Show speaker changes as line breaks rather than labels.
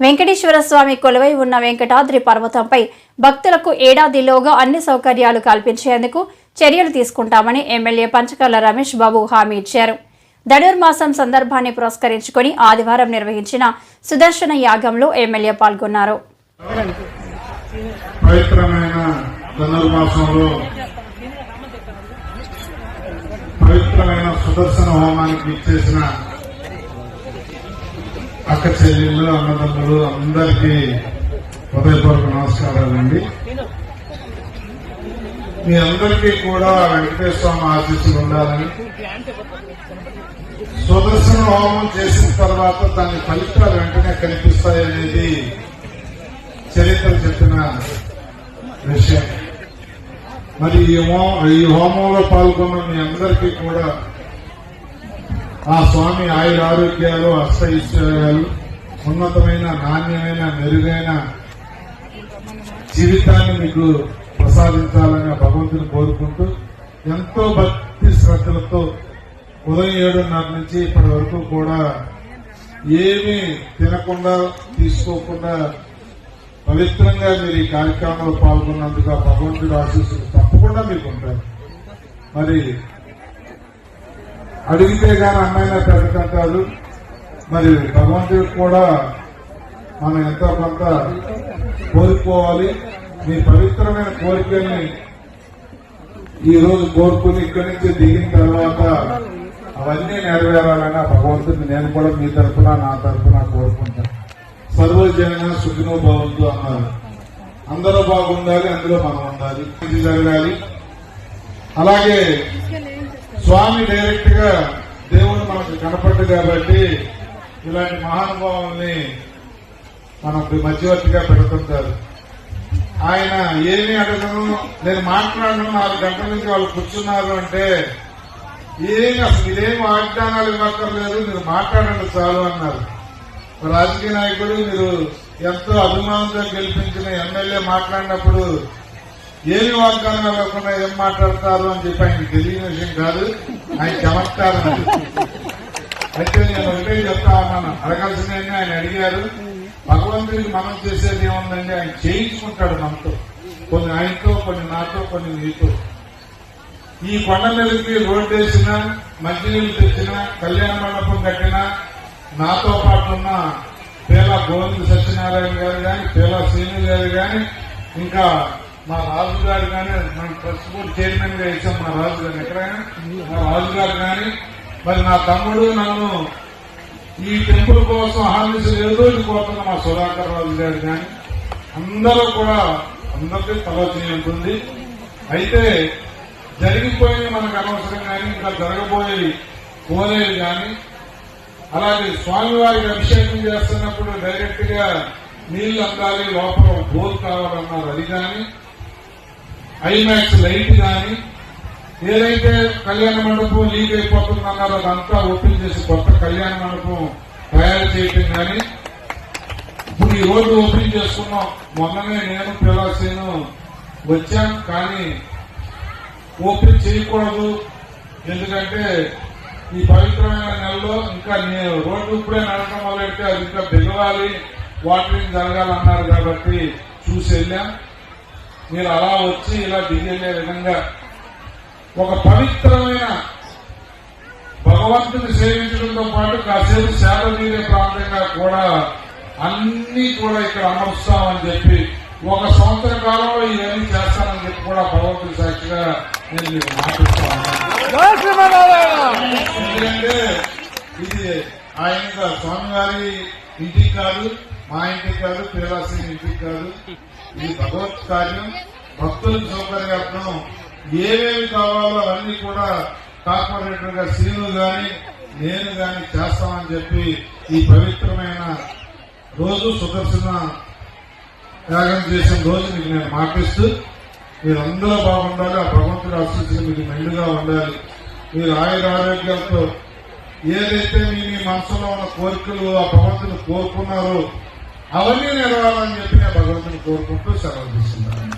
వెంకటేశ్వర స్వామి కొలువై ఉన్న వెంకటాద్రి పర్వతంపై భక్తులకు ఏడాదిలోగా అన్ని సౌకర్యాలు కల్పించేందుకు చర్యలు తీసుకుంటామని ఎమ్మెల్యే పంచకర్ల రమేష్ బాబు హామీ ఇచ్చారు. ధనుర్మాసం సందర్భాన్ని పురస్కరించుకొని ఆదివారం నిర్వహించిన సుదర్శన యాగంలో ఎమ్మెల్యే పాల్గొన్నారు.
పవిత్రమైన సుదర్శన హోమానికి ఇచ్చేసిన అక్క చెల్లెళ్ళు అన్నదమ్ములు అందరికీ హృదయపూర్వక నమస్కారాలండి. మీ అందరికీ కూడా వెంకటేశ్వర స్వామి ఆశీస్సులు ఉండాలని. సుదర్శన హోమం చేసిన తర్వాత దాని ఫలితాలు వెంటనే కనిపిస్తాయి అనేది చరిత్ర చెప్పిన విషయం. మరి ఈ హోమం ఈ హోమంలో పాల్గొన్న మీ అందరికీ కూడా ఆ స్వామి ఆయుర ఆరోగ్యాలు అష్టైశ్వర్యాలు ఉన్నతమైన నాణ్యమైన మెరుగైన జీవితాన్ని మీకు ప్రసాదించాలని భగవంతుని కోరుకుంటూ ఎంతో భక్తి శ్రద్ధలతో ఉదయం ఏడున్నర నుంచి ఇప్పటి వరకు కూడా ఏమీ తినకుండా తీసుకోకుండా పవిత్రంగా మీరు ఈ కార్యక్రమంలో పాల్గొన్నందుకు భగవంతుడు భగవంతుడి ఆశీస్సులు తప్పకుండా మీకు ఉంటాయి మరి అడిగితే కానీ అమ్మాయిన పెద్దకం కాదు మరి భగవంతుడికి కూడా మనం ఎంతో కొంత కోరుకోవాలి మీ పవిత్రమైన కోరికల్ని ఈరోజు కోరుకుని ఇక్కడి నుంచి దిగిన తర్వాత అవన్నీ నెరవేరాలని భగవంతుడిని నేను కూడా మీ తరఫున నా తరఫున కోరుకుంటాను సర్వజన సుఖినో భవంతు అన్నారు. అందరూ బాగుండాలి అందులో మనం ఉండాలి. ఇది జరగాలి. అలాగే స్వామి డైరెక్ట్గా దేవుడు మనకు కనపడ్డు కాబట్టి ఇలాంటి మహానుభావుల్ని మనకు మధ్యవర్తిగా పెడుతుంటారు. ఆయన ఏమీ అడగను నేను మాట్లాడను నాలుగు గంటల నుంచి వాళ్ళు కూర్చున్నారు అంటే ఏమి అసలు ఏం వాగ్దానాలు ఇవ్వక్కర్లేదు మీరు మాట్లాడండి చాలు అన్నారు. రాజకీయ నాయకుడు మీరు ఎంతో అభిమానంతో గెలిపించిన ఎమ్మెల్యే మాట్లాడినప్పుడు ఏమి వాగ్దానం ఇవ్వకుండా ఏం మాట్లాడతారు అని చెప్పి ఆయనకి తెలియని విషయం కాదు. ఆయన చమత్కారం అయితే నేను ఒకటే చెప్తా ఉన్నాను. అడగాల్సిందని ఆయన అడిగారు. భగవంతుడికి మనం చేసేది ఏముందండి? ఆయన చేయించుకుంటాడు మనతో. కొన్ని ఆయనతో కొన్ని నాతో కొన్ని నీతో. ఈ కొండ మీదకి రోడ్డు వేసిన మంచినీళ్ళు తెచ్చిన కళ్యాణ మండపం కట్టినా నాతో పాటు ఉన్న పేల గోవింద సత్యనారాయణ గారు కానీ పేల శ్రీను గారు కానీ ఇంకా మా రాజు గారు కానీ మన ట్రస్ట్ బోర్డు చైర్మన్గా వేసాం మా రాజు గారిని ఎక్కడైనా? మా రాజు గారు కానీ మరి నా తమ్ముడు నన్ను ఈ టెంపుల్ కోసం హామీస్ కోరుతున్న మా సుధాకర్ రాజు గారు కానీ అందరూ కూడా అందరికీ తలోచన ఉంటుంది. అయితే జరిగిపోయి మనకు అనవసరం కానీ ఇంకా జరగబోయేవి కోరేవి కానీ అలాగే స్వామివారికి అభిషేకం చేస్తున్నప్పుడు డైరెక్ట్గా నీళ్ళు అందాలి లోపల బోర్ కావాలన్నారు అది కానీ ఐమాక్స్ లైట్ కానీ ఏదైతే కళ్యాణ మండపం లీక్ అయిపోతుందన్నారో అదంతా ఓపెన్ చేసి కొత్త కళ్యాణ మండపం తయారు చేయటం కానీ ఇప్పుడు ఈ రోడ్డు ఓపెన్ చేసుకున్నాం మొన్ననే నేను పిలాసీను వచ్చాం కానీ ఓపెన్ చేయకూడదు. ఎందుకంటే ఈ పవిత్రమైన నెలలో ఇంకా నేను రోడ్డు ఇప్పుడే నడకం మొదలెడితే అది ఇంకా దిగవాలి వాటరింగ్ జరగాలన్నారు కాబట్టి చూసి వెళ్ళాం మీరు అలా వచ్చి ఇలా దిగెళ్ళే విధంగా ఒక పవిత్రమైన భగవంతుని సేవించడంతో పాటు కాసేపు సేవ తీరే ప్రాంతంగా కూడా అన్ని కూడా ఇక్కడ అమరుస్తామని చెప్పి ఒక సంవత్సర కాలంలో ఇవన్నీ చేస్తానని చెప్పి కూడా భగవంతుని సాక్షిగా నేను మీకు మాటిస్తా ఉన్నాను ఎందుకంటే ఇది ఆయన స్వామివారి ఇంటికి కాదు మా ఇంటికి కాదు పేరాసిన ఇంటికి కాదు. ఇది భగవత్ కార్యం. భక్తులకు సౌకర్యార్థం ఏమేమి కావాలో అవన్నీ కూడా కార్పొరేటర్గా శ్రీను గాని నేను గాని చేస్తామని చెప్పి ఈ పవిత్రమైన రోజు సుదర్శన త్యాగం చేసిన రోజు మీకు నేను మాటిస్తూ మీరందరూ బాగుండాలి ఆ భగవంతుడు ఆశీస్సులు మీకు మెండుగా ఉండాలి. మీరు ఆయుర ఆరోగ్యాలతో ఏదైతే మీ మీ మనసులో ఉన్న కోరికలు ఆ భగవంతుని కోరుకున్నారో అవన్నీ నెరవేరాలని చెప్పి ఆ భగవంతుని కోరుకుంటూ సెలవు తీసుకున్నాను